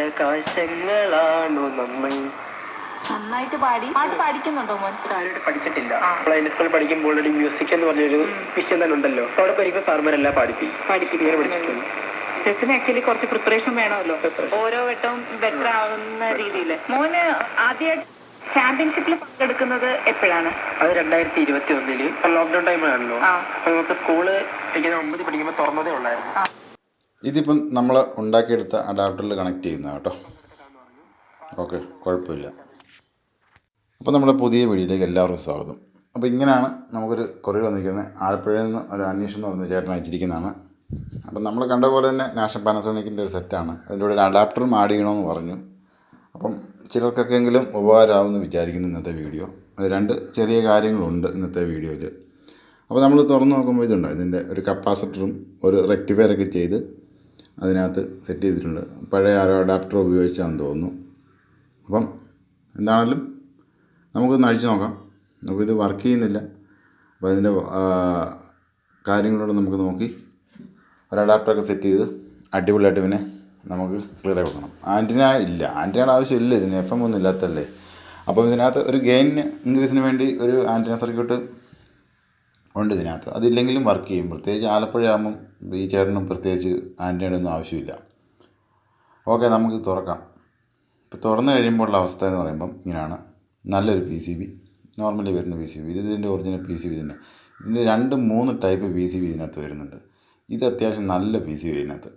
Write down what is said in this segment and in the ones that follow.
പ്രകാശങ്ങളാണു നമ്മൾ? നന്നായിട്ട് പാടി. പാട്ട് പഠിക്കുന്നുണ്ടോ മോൻ? ആരോട് പഠിച്ചിട്ടില്ല. അതിന്റെ സ്കൂളിൽ പഠിക്കുമ്പോൾ ഒരു മ്യൂസിക് എന്ന് പറഞ്ഞൊരു വിഷയം തന്നെ ഉണ്ടല്ലോ. അവിടെ പഠിക്കുമ്പോൾ സാർമാരെല്ലാം പാടിപ്പിക്കും. പഠിപ്പിക്കും ഇങ്ങനെ പഠിച്ചിട്ടുണ്ട് ചെസ്സിന് ആക്ച്വലി കുറച്ച് പ്രിപ്പറേഷൻ വേണമല്ലോ. ഓരോ വട്ടവും ബെറ്റർ ആവുന്ന രീതിയിൽ മോന് ആദ്യമായിട്ട് ചാമ്പ്യൻഷിപ്പിൽ പങ്കെടുക്കുന്നത് എപ്പോഴാണ്? അത് രണ്ടായിരത്തി ഇരുപത്തി ഒന്നിൽ ലോക്ക്ഡൌൺ ടൈമിലാണല്ലോ. അപ്പൊ നമുക്ക് സ്കൂൾ എനിക്ക് ഒമ്പത് പഠിക്കുമ്പോൾ തുറന്നതേ ഉള്ളായിരുന്നു. ഇതിപ്പം നമ്മൾ ഉണ്ടാക്കിയെടുത്ത അഡാപ്റ്ററിൽ കണക്ട് ചെയ്യുന്ന കേട്ടോ. ഓക്കെ കുഴപ്പമില്ല. അപ്പോൾ നമ്മുടെ പുതിയ വീഡിയോയിലേക്ക് എല്ലാവർക്കും സ്വാഗതം. അപ്പോൾ ഇങ്ങനെയാണ് നമുക്കൊരു കൊറിയർ വന്നിരിക്കുന്നത്. ആലപ്പുഴയിൽ നിന്ന് ഒരു അന്വേഷണം എന്ന് പറഞ്ഞ ചേട്ടൻ അയച്ചിരിക്കുന്നതാണ്. അപ്പം നമ്മൾ കണ്ട പോലെ തന്നെ നാഷണൽ പാനസോണിക്കിന്റെ ഒരു സെറ്റാണ് അതിന്റെ കൂടെ ഒരു അഡാപ്റ്ററും ആഡ് ചെയ്യണമെന്ന് പറഞ്ഞു. അപ്പം ചിലർക്കൊക്കെങ്കിലും ഉപകാരമാകുമെന്ന് വിചാരിക്കുന്നു ഇന്നത്തെ വീഡിയോ. അത് രണ്ട് ചെറിയ കാര്യങ്ങളുണ്ട് ഇന്നത്തെ വീഡിയോയിൽ അപ്പോൾ നമ്മൾ തുറന്ന് നോക്കുമ്പോൾ ഇതുണ്ട്? ഇതിന്റെ ഒരു കപ്പാസിറ്ററും ഒരു റെക്ടിഫയറൊക്കെ ചെയ്ത് അതിനകത്ത് സെറ്റ് ചെയ്തിട്ടുണ്ട്. പഴയ ആരോ അഡാപ്റ്റർ ഉപയോഗിച്ചാന്ന് തോന്നുന്നു. അപ്പം എന്താണെങ്കിലും നമുക്കൊന്ന് അഴിച്ചു നോക്കാം. നമുക്കിത് വർക്ക് ചെയ്യുന്നില്ല. അപ്പോൾ അതിന്റെ കാര്യങ്ങളോട് നമുക്ക് നോക്കി ഒരു അഡാപ്റ്ററൊക്കെ സെറ്റ് ചെയ്ത് അടിപൊളിയായിട്ട് പിന്നെ നമുക്ക് ക്ലിയർ ആയി കൊടുക്കണം ആന്റിന ഇല്ല. ആന്റിനയുടെ ആവശ്യമില്ല. ഇതിന് എഫ് എം ഒന്നും ഇല്ലാത്തല്ലേ അപ്പോൾ ഇതിനകത്ത് ഒരു ഗെയിൻ ഇൻക്രീസിന് വേണ്ടി ഒരു ആന്റിന സർക്യൂട്ട് ഉണ്ട് ഇതിനകത്ത്. അതില്ലെങ്കിലും വർക്ക് ചെയ്യും. പ്രത്യേകിച്ച് ആലപ്പുഴ ആകുമ്പം ഈ ചേട്ടനും പ്രത്യേകിച്ച് ആന്റിനയുടെ ഒന്നും ആവശ്യമില്ല. ഓക്കെ നമുക്ക് തുറക്കാം. ഇപ്പോൾ തുറന്നു കഴിയുമ്പോഴുള്ള അവസ്ഥ എന്ന് പറയുമ്പം ഇങ്ങനെയാണ് നല്ലൊരു പി സി ബി നോർമലി വരുന്ന പി സി ബി ഇത് ഇതിന്റെ ഒറിജിനൽ പി സി ബി തന്നെ. ഇതിന്റെ രണ്ട് മൂന്ന് ടൈപ്പ് പി സി ബി ഇതിനകത്ത് വരുന്നുണ്ട്. ഇത് അത്യാവശ്യം നല്ല പി സി ബി ഇതിനകത്ത്.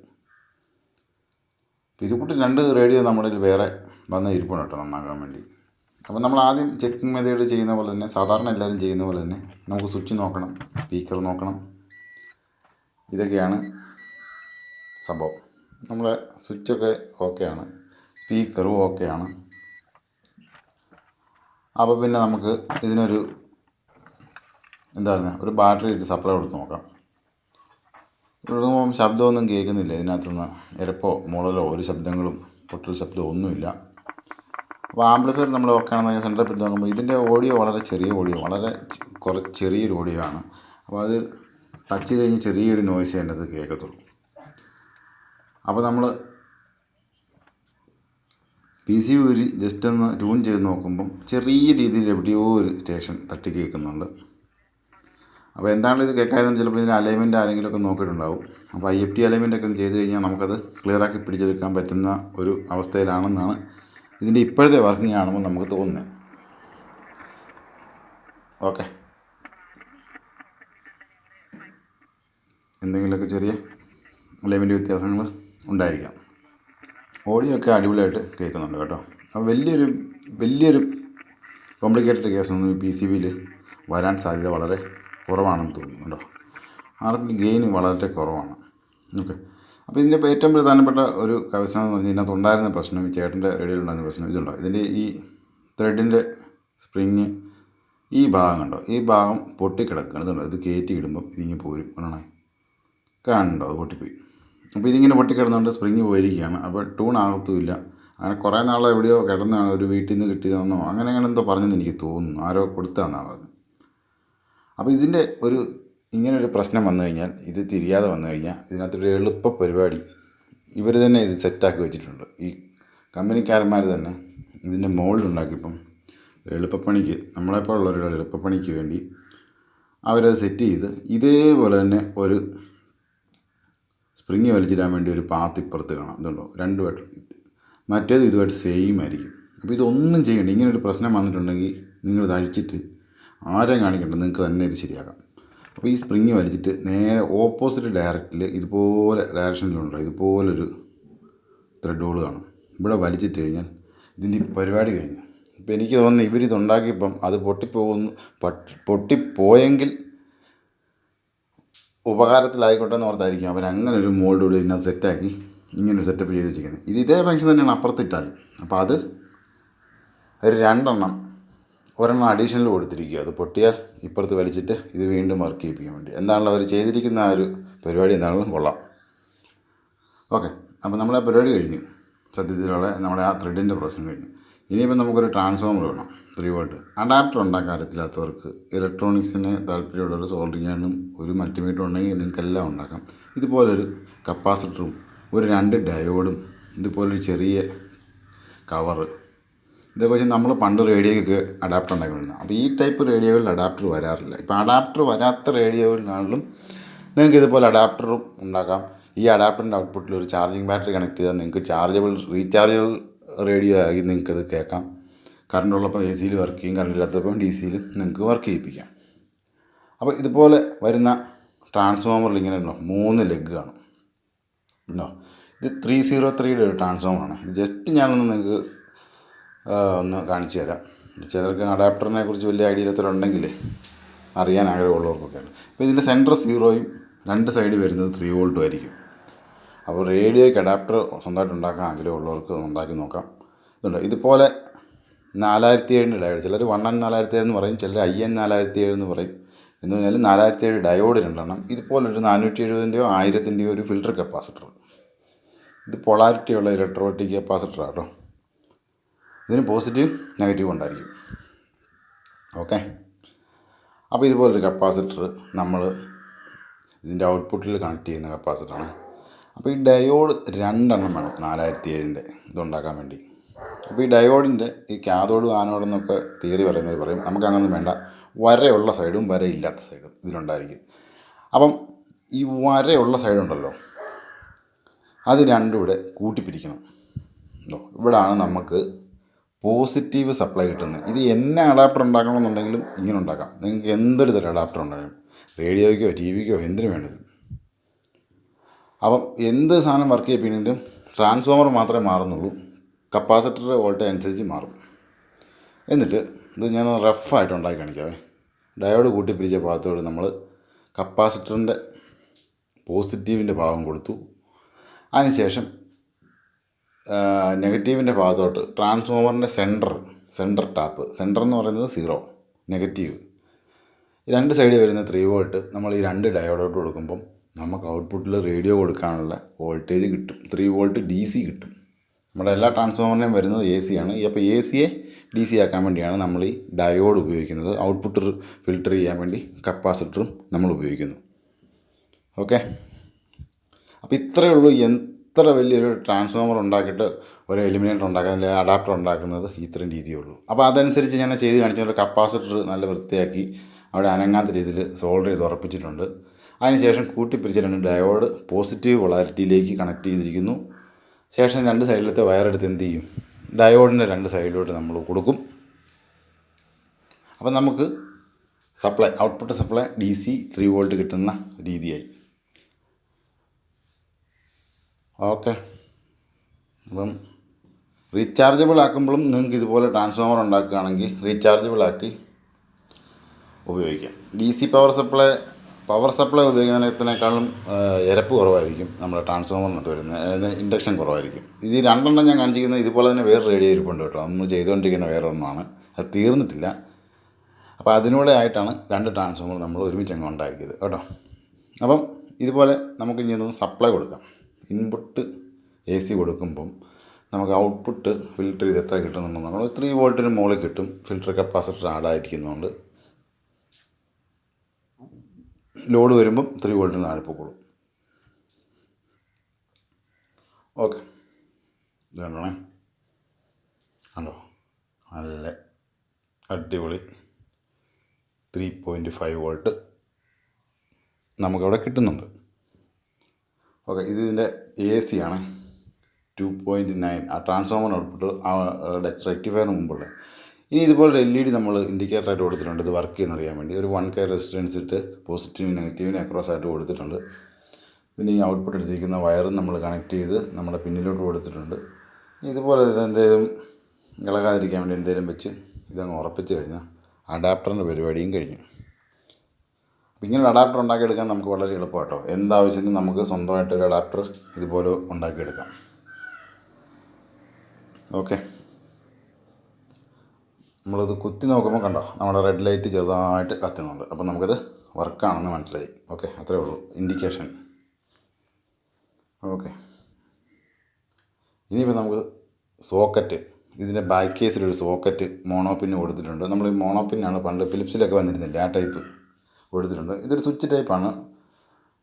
ഇത് കൂട്ടി രണ്ട് റേഡിയോ നമ്മുടെ വേറെ വന്ന് ഇരിപ്പുണ്ട് കേട്ടോ നന്നാക്കാൻ വേണ്ടി. അപ്പോൾ നമ്മൾ ആദ്യം ചെക്കിംഗ് മെത്തേഡ് ചെയ്യുന്ന പോലെ തന്നെ സാധാരണ എല്ലാവരും ചെയ്യുന്ന പോലെ തന്നെ നമുക്ക് സ്വിച്ച് നോക്കണം സ്പീക്കർ നോക്കണം. ഇതൊക്കെയാണ് സംഭവം. നമ്മളെ സ്വിച്ചൊക്കെ ഓക്കെയാണ് സ്പീക്കറും ഓക്കെയാണ് അപ്പോൾ പിന്നെ നമുക്ക് ഇതിനൊരു എന്താ പറയുക ഒരു ബാറ്ററി ഇട്ട് സപ്ലൈ കൊടുത്ത് നോക്കാം. തുടങ്ങുമ്പം ശബ്ദമൊന്നും കേൾക്കുന്നില്ല. ഇതിനകത്തുനിന്ന് ഇരപ്പോ മുളലോ ഒരു ശബ്ദങ്ങളും പൊട്ടൽ ശബ്ദമോ ഒന്നുമില്ല. അപ്പോൾ ആംപ്ലിഫയർ നമ്മൾ ഓക്കെയാണെന്ന് സെന്റർ പിടിച്ച് നോക്കുമ്പോൾ ഇതിന്റെ ഓഡിയോ വളരെ ചെറിയ ഓഡിയോ വളരെ കുറച്ച് കുറ ചെറിയൊരു ഓഡിയോ ആണ്. അപ്പോൾ അത് ടച്ച് ചെയ്ത് കഴിഞ്ഞാൽ ചെറിയൊരു നോയ്സ് അതിന്റെ അത് കേൾക്കത്തുള്ളൂ. അപ്പോൾ നമ്മൾ പി സി ഊരി ജസ്റ്റ് ഒന്ന് ട്യൂൺ ചെയ്ത് നോക്കുമ്പം ചെറിയ രീതിയിൽ എവിടെയോ ഒരു സ്റ്റേഷൻ തട്ടി കേൾക്കുന്നുണ്ട്. അപ്പോൾ എന്താണ് ഇത് കേൾക്കാതെന്ന് ചിലപ്പോൾ ഇതിന്റെ അലൈൻമെന്റ് ആരെങ്കിലുമൊക്കെ നോക്കിയിട്ടുണ്ടാവും. അപ്പോൾ ഐ എഫ് ടി അലൈൻമെന്റ് ഒക്കെ ചെയ്ത് കഴിഞ്ഞാൽ നമുക്കത് ക്ലിയറാക്കി പിടിച്ചെടുക്കാൻ പറ്റുന്ന ഒരു അവസ്ഥയിലാണെന്നാണ് ഇതിന്റെ ഇപ്പോഴത്തെ വർക്കിംഗ് ആണെന്ന് നമുക്ക് തോന്നുന്നത് ഓക്കെ. എന്തെങ്കിലുമൊക്കെ ചെറിയ അലൈൻമെന്റ് വ്യത്യാസങ്ങൾ ഉണ്ടായിരിക്കാം. ഓഡിയോ ഒക്കെ അടിപൊളിയായിട്ട് കേൾക്കുന്നുണ്ട് കേട്ടോ. അപ്പോൾ വലിയൊരു വലിയൊരു കോംപ്ലിക്കേറ്റഡ് കേസൊന്നും പി സി ബിയിൽ വരാൻ സാധ്യത വളരെ കുറവാണെന്ന് തോന്നുന്നു കേട്ടോ. ആർക്കും ഗെയിൻ വളരെ കുറവാണ്. ഓക്കെ. അപ്പോൾ ഇതിന്റെ ഏറ്റവും പ്രധാനപ്പെട്ട ഒരു കവചനം എന്ന് പറഞ്ഞാൽ ഇതിനകത്ത് ഉണ്ടായിരുന്ന പ്രശ്നം ഈ ചേട്ടന്റെ റേഡിയോയിലുണ്ടായിരുന്ന പ്രശ്നം. ഇതുണ്ടോ? ഇതിന്റെ ഈ ത്രെഡിന്റെ സ്പ്രിങ് ഈ ഭാഗം കണ്ടോ? ഈ ഭാഗം പൊട്ടിക്കിടക്കുകയാണ്. ഇതുണ്ടോ? ഇത് കയറ്റി ഇടുമ്പോൾ ഇതിങ്ങനെ പോരും. കാണണേ കാണുന്നുണ്ടോ അത് പൊട്ടിപ്പോയി. അപ്പോൾ ഇതിങ്ങനെ പൊട്ടിക്കിടന്നുകൊണ്ട് സ്പ്രിങ് പോയിരിക്കുകയാണ്. അപ്പോൾ ടൂൺ ആകത്തുമില്ല. അങ്ങനെ കുറേ നാൾ എവിടെയോ കിടന്നാണ് ഒരു വീട്ടിൽ നിന്ന് കിട്ടിയതെന്നോ അങ്ങനെ അങ്ങനെ എന്തോ പറഞ്ഞെന്ന് എനിക്ക് തോന്നുന്നു. ആരോ കൊടുത്തതെന്നാണ് പറഞ്ഞത്. അപ്പോൾ ഇതിന്റെ ഒരു ഇങ്ങനെ ഒരു പ്രശ്നം വന്നു കഴിഞ്ഞാൽ ഇത് തിരിയാതെ വന്നു കഴിഞ്ഞാൽ ഇതിനകത്തൊരു എളുപ്പ പരിപാടി ഇവർ തന്നെ ഇത് സെറ്റാക്കി വെച്ചിട്ടുണ്ട്. ഈ കമ്പനിക്കാരന്മാർ തന്നെ ഇതിന്റെ മോൾഡുണ്ടാക്കിയപ്പം എളുപ്പപ്പണിക്ക് നമ്മളെപ്പോലുള്ളവരുടെ എളുപ്പപ്പണിക്ക് വേണ്ടി അവരത് സെറ്റ് ചെയ്ത് ഇതേപോലെ തന്നെ ഒരു സ്പ്രിങ് വലിച്ചിടാൻ വേണ്ടി ഒരു പാത്ത് ഇപ്പുറത്ത് കാണാം. ഇതുണ്ടോ? രണ്ട് വട്ടം മറ്റേത് ഇതുമായിട്ട് സെയിം ആയിരിക്കും. അപ്പോൾ ഇതൊന്നും ചെയ്യണ്ട. ഇങ്ങനൊരു പ്രശ്നം വന്നിട്ടുണ്ടെങ്കിൽ നിങ്ങൾ ഇത് അഴിച്ചിട്ട് ആരെയും കാണിക്കണ്ട. നിങ്ങൾക്ക് തന്നെ ഇത് ശരിയാക്കാം. അപ്പോൾ ഈ സ്പ്രിങ് വലിച്ചിട്ട് നേരെ ഓപ്പോസിറ്റ് ഡയറക്റ്റിൽ ഇതുപോലെ ഡയറക്ഷനിലുണ്ടോ ഇതുപോലൊരു ഹോൾ കാണും. ഇവിടെ വലിച്ചിട്ട് കഴിഞ്ഞാൽ ഇതിന്റെ പരിപാടി കഴിഞ്ഞു. ഇപ്പോൾ എനിക്ക് തോന്നുന്നു ഇവരിതുണ്ടാക്കിയപ്പം അത് പൊട്ടിപ്പോകുന്നു. പട്ട്- പൊട്ടിപ്പോയെങ്കിൽ ഉപകാരത്തിലായിക്കോട്ടെ എന്ന് ഓർത്തായിരിക്കും. അവർ അങ്ങനെ ഒരു മോൾഡ് കൂടി ഇതിനകത്ത് സെറ്റാക്കി ഒരു സെറ്റപ്പ് ചെയ്ത് വെച്ചിരിക്കുന്നത്. ഇത് ഇതേ ഫംഗ്ഷൻ തന്നെയാണ് അപ്പുറത്തിട്ടാൽ അപ്പോൾ അത് ഒരു രണ്ടെണ്ണം ഒരെണ്ണം അഡീഷണൽ കൊടുത്തിരിക്കുക അത് പൊട്ടിയാൽ ഇപ്പുറത്ത് വലിച്ചിട്ട് ഇത് വീണ്ടും വർക്ക് ചെയ്യിപ്പിക്കാൻ വേണ്ടി. എന്താണല്ലോ അവർ ചെയ്തിരിക്കുന്ന ആ ഒരു പരിപാടി എന്താണെന്നും കൊള്ളാം. ഓക്കെ അപ്പോൾ നമ്മളെ പരിപാടി കഴിഞ്ഞു. സത്യത്തിലുള്ള നമ്മുടെ ആ ത്രെഡിന്റെ പ്രശ്നം കഴിഞ്ഞു. ഇനിയിപ്പോൾ നമുക്കൊരു ട്രാൻസ്ഫോമർ വേണം ത്രീ വോൾട്ട് അഡാപ്റ്റർ ഉണ്ടാക്കാൻ അറിയത്തില്ലാത്തവർക്ക് ഇലക്ട്രോണിക്സിന് താല്പര്യമുള്ളവർ സോൾഡറിങ്ങാനും ഒരു മൾട്ടിമീറ്റർ ഉണ്ടെങ്കിൽ നിങ്ങൾക്കെല്ലാം ഉണ്ടാക്കാം. ഇതുപോലൊരു കപ്പാസിറ്ററും ഒരു രണ്ട് ഡയോഡും ഇതുപോലൊരു ചെറിയ കവറ് ഇതേപോലെ നമ്മൾ പണ്ട് റേഡിയോയ്ക്ക് അഡാപ്റ്റർ ഉണ്ടാക്കുന്നത് അപ്പോൾ ഈ ടൈപ്പ് റേഡിയോകളിൽ അഡാപ്റ്റർ വരാറില്ല. ഇപ്പോൾ അഡാപ്റ്റർ വരാത്ത റേഡിയോകളിലാണെങ്കിലും നിങ്ങൾക്ക് ഇതുപോലെ അഡാപ്റ്ററും ഉണ്ടാക്കാം. ഈ അഡാപ്റ്ററിന്റെ ഔട്ട്പുട്ടിൽ ഒരു ചാർജിങ് ബാറ്ററി കണക്ട് ചെയ്താൽ നിങ്ങൾക്ക് ചാർജബിൾ റീചാർജബിൾ റേഡിയോ ആയി നിങ്ങൾക്കത് കേൾക്കാം. കറണ്ട് ഉള്ളപ്പോൾ എ സിയിൽ വർക്ക് ചെയ്യും. കറണ്ട് ഇല്ലാത്തപ്പോൾ ഡി സിയിൽ നിങ്ങൾക്ക് വർക്ക് ചെയ്യിപ്പിക്കാം. അപ്പോൾ ഇതുപോലെ വരുന്ന ട്രാൻസ്ഫോമറിൽ ഇങ്ങനെ ഉണ്ടോ? മൂന്ന് ലെഗ് കാണും. ഉണ്ടോ? ഇത് ത്രീ സീറോ ത്രീയുടെ ഒരു ട്രാൻസ്ഫോമറാണ് ജസ്റ്റ് ഞാനൊന്ന് നിങ്ങൾക്ക് ഒന്ന് കാണിച്ചു തരാം. ചിലർക്ക് അഡാപ്റ്ററിനെ കുറിച്ച് വലിയ ഐഡിയ ഇല്ലാത്തവരുണ്ടെങ്കിൽ അറിയാൻ ആഗ്രഹമുള്ളവർക്കൊക്കെയാണ്. അപ്പോൾ ഇതിന്റെ സെന്റർ സീറോയും രണ്ട് സൈഡ് വരുന്നത് ത്രീ വോൾട്ടും ആയിരിക്കും. അപ്പോൾ റേഡിയോയ്ക്ക് അഡാപ്റ്റർ സ്വന്തമായിട്ട് ഉണ്ടാക്കാൻ ആഗ്രഹമുള്ളവർക്ക് ഉണ്ടാക്കി നോക്കാം. ഇതുണ്ട്. ഇതുപോലെ നാലായിരത്തി ഏഴിന്റെ ഡയോഡ് ചിലർ വൺ എൻ നാലായിരത്തി ഏഴ് എന്ന് പറയും ചിലർ ഐ എൻ നാലായിരത്തി ഏഴ് എന്ന് പറയും. എന്ന് പറഞ്ഞാൽ നാലായിരത്തി ഏഴ് ഡയോഡ് രണ്ടെണ്ണം. ഇതുപോലൊരു നാനൂറ്റി എഴുപതിന്റെയോ ആയിരത്തിന്റെയോ ഒരു ഫിൽട്ടർ കപ്പാസിറ്റർ ഇത് പൊളാരിറ്റിയുള്ള ഇലക്ട്രോട്ടിക് കപ്പാസിറ്റർ കേട്ടോ. ഇതിന് പോസിറ്റീവ് നെഗറ്റീവ് ഉണ്ടായിരിക്കും. ഓക്കെ അപ്പോൾ ഇതുപോലൊരു കപ്പാസിറ്റർ നമ്മൾ ഇതിന്റെ ഔട്ട്പുട്ടിൽ കണക്ട് ചെയ്യുന്ന കപ്പാസിറ്ററാണ്. അപ്പോൾ ഈ ഡയോഡ് രണ്ടെണ്ണം വേണം നാലായിരത്തി ഏഴിന്റെ ഇതുണ്ടാക്കാൻ വേണ്ടി. അപ്പോൾ ഈ ഡയോഡിന്റെ ഈ കാതോഡ് ആനോഡ് എന്നൊക്കെ തിയറി പറയുന്നവർ പറയും നമുക്ക് അങ്ങനൊന്നും വേണ്ട. വരയുള്ള സൈഡും വരയില്ലാത്ത സൈഡും ഇതിലുണ്ടായിരിക്കും. അപ്പം ഈ വരയുള്ള സൈഡുണ്ടല്ലോ അത് രണ്ടും ഇവിടെ കൂട്ടിപ്പിരിക്കണം ഇവിടെയാണ് നമുക്ക് പോസിറ്റീവ് സപ്ലൈ കിട്ടുന്നത്. ഇത് എന്നെ അഡാപ്റ്റർ ഉണ്ടാക്കണമെന്നുണ്ടെങ്കിലും ഇങ്ങനെ ഉണ്ടാക്കാം. നിങ്ങൾക്ക് എന്തൊരു തരം അഡാപ്റ്റർ ഉണ്ടാകും റേഡിയോയ്ക്കോ ടി വിക്കോ എന്തിനു വേണ്ടത്? അപ്പം എന്ത് സാധനം വർക്ക് ചെയ്യപ്പിനും ട്രാൻസ്ഫോമർ മാത്രമേ മാറുന്നുള്ളൂ. കപ്പാസിറ്റർ വോൾട്ടേജ് അനുസരിച്ച് മാറും. എന്നിട്ട് ഇത് ഞാൻ റഫായിട്ട് ഉണ്ടാക്കി കാണിക്കാവേ ഡയോഡ് കൂട്ടിപ്പിരിച്ച ഭാഗത്തോട് നമ്മൾ കപ്പാസിറ്ററിന്റെ പോസിറ്റീവിന്റെ ഭാഗം കൊടുത്തു. അതിനുശേഷം നെഗറ്റീവിന്റെ ഭാഗത്തോട്ട്. ട്രാൻസ്ഫോമറിന്റെ സെന്റർ സെന്റർ ടാപ്പ്. സെന്റർ എന്ന് പറയുന്നത് സീറോ നെഗറ്റീവ്. രണ്ട് സൈഡിൽ വരുന്ന ത്രീ വോൾട്ട് നമ്മൾ ഈ രണ്ട് ഡയോഡോട്ട് കൊടുക്കുമ്പം നമുക്ക് ഔട്ട്പുട്ടിൽ റേഡിയോ കൊടുക്കാനുള്ള വോൾട്ടേജ് കിട്ടും. ത്രീ വോൾട്ട് ഡി സി കിട്ടും. നമ്മുടെ എല്ലാ ട്രാൻസ്ഫോമറിനെയും വരുന്നത് എ സി ആണ്. അപ്പോൾ എ സിയെ ഡി സി ആക്കാൻ വേണ്ടിയാണ് നമ്മൾ ഈ ഡയോഡ് ഉപയോഗിക്കുന്നത്. ഔട്ട്പുട്ട് ഫിൽട്ടർ ചെയ്യാൻ വേണ്ടി കപ്പാസിറ്ററും നമ്മൾ ഉപയോഗിക്കുന്നു. ഓക്കെ? അപ്പോൾ ഇത്രയേ ഉള്ളൂ എത്ര വലിയൊരു ട്രാൻസ്ഫോമർ ഉണ്ടാക്കിയിട്ട് ഒരു എലിമിനേറ്റർ ഉണ്ടാക്കാൻ അല്ലെങ്കിൽ അഡാപ്റ്റർ ഉണ്ടാക്കുന്നത് ഇത്രയും രീതിയേ ഉള്ളൂ. അപ്പോൾ അതനുസരിച്ച് ഞാൻ ചെയ്ത് കാണിച്ചുകൊണ്ട് കപ്പാസിറ്റർ നല്ല വൃത്തിയാക്കി അവിടെ അനങ്ങാത്ത രീതിയിൽ സോൾഡർ ചെയ്ത് ഉറപ്പിച്ചിട്ടുണ്ട്. അതിനുശേഷം കൂട്ടിപ്പിരിച്ച രണ്ട് ഡയോഡ് പോസിറ്റീവ് പൊളാരിറ്റിയിലേക്ക് കണക്ട് ചെയ്തിരിക്കുന്നു. ശേഷം രണ്ട് സൈഡിലത്തെ വയറെടുത്ത് എന്ത് ചെയ്യും? ഡയോഡിന്റെ രണ്ട് സൈഡിലോട്ട് നമ്മൾ കൊടുക്കും. അപ്പം നമുക്ക് supply output supply D C three volt കിട്ടുന്ന രീതിയായി. ഓക്കെ. അപ്പം റീചാർജബിൾ ആക്കുമ്പോഴും നിങ്ങൾക്ക് ഇതുപോലെ ട്രാൻസ്ഫോമർ ഉണ്ടാക്കുകയാണെങ്കിൽ റീചാർജബിൾ ആക്കി ഉപയോഗിക്കാം. D C power supply power supply ഉപയോഗിക്കുന്നതിനേക്കാളും ഇരപ്പ് കുറവായിരിക്കും നമ്മുടെ ട്രാൻസ്ഫോമറിനകത്ത് അതായത് ഇൻഡക്ഷൻ കുറവായിരിക്കും. ഇത് രണ്ടെണ്ണം ഞാൻ കാണിച്ചിരിക്കുന്നത് ഇതുപോലെ തന്നെ വേറെ റേഡിയോ ഇരിപ്പുണ്ട് കേട്ടോ. നമ്മൾ ചെയ്തുകൊണ്ടിരിക്കുന്ന വേറെ ഒന്നാണ് അത് തീർന്നിട്ടില്ല. അപ്പോൾ അതിനൂടെ ആയിട്ടാണ് രണ്ട് ട്രാൻസ്ഫോമർ നമ്മൾ ഒരുമിച്ച് അങ്ങ് ഉണ്ടാക്കിയത് കേട്ടോ. അപ്പം ഇതുപോലെ നമുക്ക് ഇനി ഒന്ന് സപ്ലൈ കൊടുക്കാം. ഇൻപുട്ട് എ സി കൊടുക്കുമ്പം നമുക്ക് ഔട്ട്പുട്ട് ഫിൽറ്റർ ചെയ്ത് എത്ര കിട്ടുന്നുണ്ടോ നമ്മൾ ത്രീ വോൾട്ടിന് മുകളിൽ കിട്ടും. ഫിൽറ്റർ കപ്പാസിറ്റർ ആഡായിരിക്കുന്നതുകൊണ്ട് ലോഡ് വരുമ്പം ത്രീ വോൾട്ടിന് താഴെ പോകുള്ളൂ ഓക്കെ ഇതുകൊണ്ടാണേ. ഹലോ നല്ല അടിപൊളി ത്രീ പോയിന്റ് ഫൈവ് വോൾട്ട് നമുക്കവിടെ കിട്ടുന്നുണ്ട്. ഓക്കെ ഇത് ഇതിന്റെ എ സി ആണ്. ടു പോയിന്റ് നയൻ ആ ട്രാൻസ്ഫോമർ ഔട്ട്പുട്ട് റെക്ടിഫയറിന് മുമ്പുള്ള. ഇനി ഇതുപോലെ എൽ ഇ ഡി നമ്മൾ ഇൻഡിക്കേറ്ററായിട്ട് കൊടുത്തിട്ടുണ്ട്. ഇത് വർക്ക് ചെയ്യുന്ന അറിയാൻ വേണ്ടി. ഒരു വൺ കെ റെസിസ്റ്റൻസ് ഇട്ട് പോസിറ്റീവ് നെഗറ്റീവിന് അക്രോസ് ആയിട്ട് കൊടുത്തിട്ടുണ്ട്. പിന്നെ ഈ ഔട്ട്പുട്ട് എടുത്തിരിക്കുന്ന വയറും നമ്മൾ കണക്ട് ചെയ്ത് നമ്മുടെ പിന്നിലോട്ട് കൊടുത്തിട്ടുണ്ട്. ഇതുപോലെ എന്തെങ്കിലും ഇളകാതിരിക്കാൻ വേണ്ടി എന്തെങ്കിലും വെച്ച് ഇതങ്ങ് ഉറപ്പിച്ച് കഴിഞ്ഞാൽ അഡാപ്റ്ററിന്റെ പരിപാടിയും കഴിഞ്ഞു. അപ്പോൾ ഇങ്ങനെ അഡാപ്റ്റർ ഉണ്ടാക്കിയെടുക്കാൻ നമുക്ക് വളരെ എളുപ്പമാട്ടോ. എന്താവശ്യത്തിന് നമുക്ക് സ്വന്തമായിട്ട് ഒരു അഡാപ്റ്റർ ഇതുപോലെ ഉണ്ടാക്കിയെടുക്കാം. ഓക്കെ നമ്മളിത് കുത്തി നോക്കുമ്പോൾ കണ്ടോ നമ്മുടെ റെഡ് ലൈറ്റ് ചെറുതായിട്ട് കത്തുന്നുണ്ട്. അപ്പോൾ നമുക്കത് വർക്കാണെന്ന് മനസ്സിലായി. ഓക്കെ അത്രേ ഉള്ളൂ. ഇൻഡിക്കേഷൻ ഓക്കെ ഇനിയിപ്പോൾ നമുക്ക് സോക്കറ്റ് ഇതിന്റെ ബാക്ക് കേസിലൊരു സോക്കറ്റ് മോണോപ്പിന് കൊടുത്തിട്ടുണ്ട്. നമ്മൾ ഈ മോണോപ്പിനാണ് പണ്ട് ഫിലിപ്സിലൊക്കെ വന്നിരുന്നില്ല ആ ടൈപ്പ് കൊടുത്തിട്ടുണ്ട്. ഇതൊരു സ്വിച്ച് ടൈപ്പാണ്.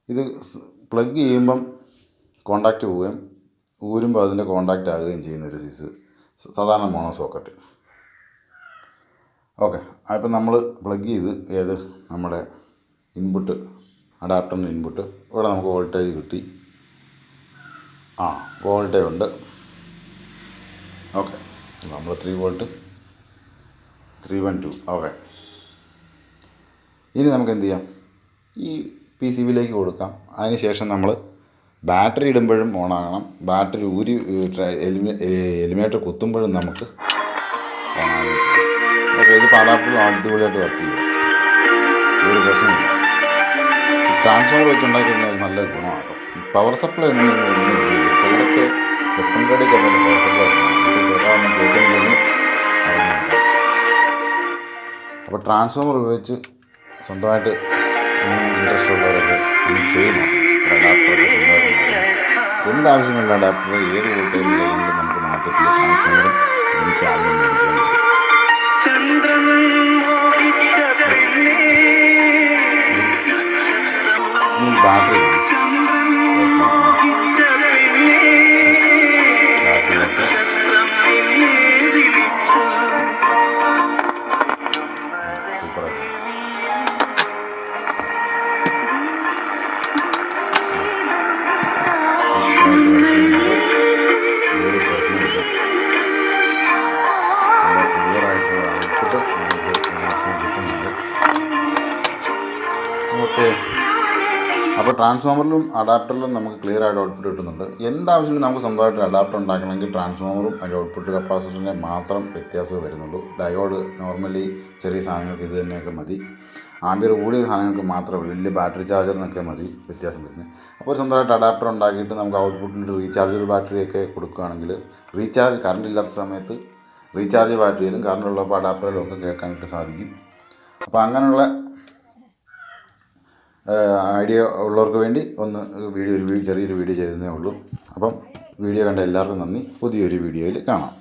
ഇത് പ്ലഗ് ചെയ്യുമ്പം കോണ്ടാക്റ്റ് പോവുകയും ഊരുമ്പോൾ അതിന്റെ കോണ്ടാക്റ്റ് ആകുകയും ചെയ്യുന്ന ഒരു സൈസ്. സാധാരണ മോണോ സോക്കറ്റ്. ഓക്കെ. അപ്പം നമ്മൾ പ്ലഗ് ചെയ്ത് ഏത് നമ്മുടെ ഇൻപുട്ട് അഡാപ്റ്ററിന്റെ ഇൻപുട്ട് ഇവിടെ നമുക്ക് വോൾട്ടേജ് കിട്ടി. ആ വോൾട്ടേജ് ഉണ്ട്. ഓക്കെ. നമ്മൾ three volt three one two okay. ഇനി നമുക്ക് എന്ത് ചെയ്യാം? ഈ പി സി ബിയിലേക്ക് കൊടുക്കാം. അതിന് ശേഷം നമ്മൾ ബാറ്ററി ഇടുമ്പോഴും ഓണാകണം ബാറ്ററി ഊരി എലിമേറ്റർ കുത്തുമ്പോഴും നമുക്ക് ഓണാകും ഓക്കെ ഇത് പാലാപ്പിളും അടിപൊളിയായിട്ട് വർക്ക് ചെയ്യും ഒരു പ്രശ്നമില്ല ട്രാൻസ്ഫോമർ വെച്ച് കഴിഞ്ഞാൽ നല്ല ഗുണമാണ് പവർ സപ്ലൈ ഒന്നും നിങ്ങൾ ഒന്നും ഉപയോഗിക്കും ചിലർക്ക് എപ്പം കടിക്ക് എന്തായാലും പവർ സപ്ലൈ എന്നിട്ട് ചേട്ടാ ഒന്നും കേൾക്കുന്നില്ലെങ്കിൽ അറിയാം അപ്പോൾ ട്രാൻസ്ഫോമർ ഉപയോഗിച്ച് സ്വന്തമായിട്ട് ഇൻട്രസ്റ്റ് ഉള്ളവരൊക്കെ ഇനി ചെയ്യണം ഉണ്ടാക്കണം. എന്താവശ്യമുള്ള അഡാപ്റ്റർ ഏത് വോൾട്ടേജിലെങ്കിലും നമുക്ക് മാർക്കറ്റിൽ ട്രാൻസ്ഫോമറും എനിക്ക് ആദ്യം മേടിക്കാൻ പറ്റും ഈ ബാറ്ററി ട്രാൻസ്ഫോമറിലും അഡാപ്റ്ററിലും നമുക്ക് ക്ലിയർ ആയിട്ട് ഔട്ട്പുട്ട് കിട്ടുന്നുണ്ട്. എന്താവശ്യത്തിനും നമുക്ക് സ്വന്തമായിട്ട് അഡാപ്റ്റർ ഉണ്ടാക്കണമെങ്കിൽ ട്രാൻസ്ഫോമറും അതിന്റെ ഔട്ട്പുട്ട് കപ്പാസിറ്ററിന്റെ മാത്രം വ്യത്യാസമേ വരുന്നുള്ളൂ. ഡയോഡ് നോർമലി ചെറിയ സാധനങ്ങൾക്ക് ഇത് തന്നെയൊക്കെ മതി. ആംബിയർ കൂടിയ സാധനങ്ങൾക്ക് മാത്രം വലിയ ബാറ്ററി ചാർജറിനൊക്കെ മതി. വ്യത്യാസം വരുന്നത്. അപ്പോൾ സ്വന്തമായിട്ട് അഡാപ്റ്റർ ഉണ്ടാക്കിയിട്ട് നമുക്ക് ഔട്ട്പുട്ടിന്റെ റീചാർജബിൾ ബാറ്ററിയൊക്കെ കൊടുക്കുകയാണെങ്കിൽ റീചാർജ് കറണ്ട് ഇല്ലാത്ത സമയത്ത് റീചാർജ് ബാറ്ററിയിലും കറണ്ട് ഉള്ളപ്പോൾ അഡാപ്റ്ററിലും ഒക്കെ കേൾക്കാനായിട്ട് സാധിക്കും. അപ്പോൾ അങ്ങനെയുള്ള ഐഡിയ ഉള്ളവർക്ക് വേണ്ടി ഒന്ന് വീഡിയോ ഒരു ചെറിയൊരു വീഡിയോ ചെയ്തതേ ഉള്ളൂ. അപ്പം വീഡിയോ കണ്ട എല്ലാവർക്കും നന്ദി. പുതിയൊരു വീഡിയോയിൽ കാണാം.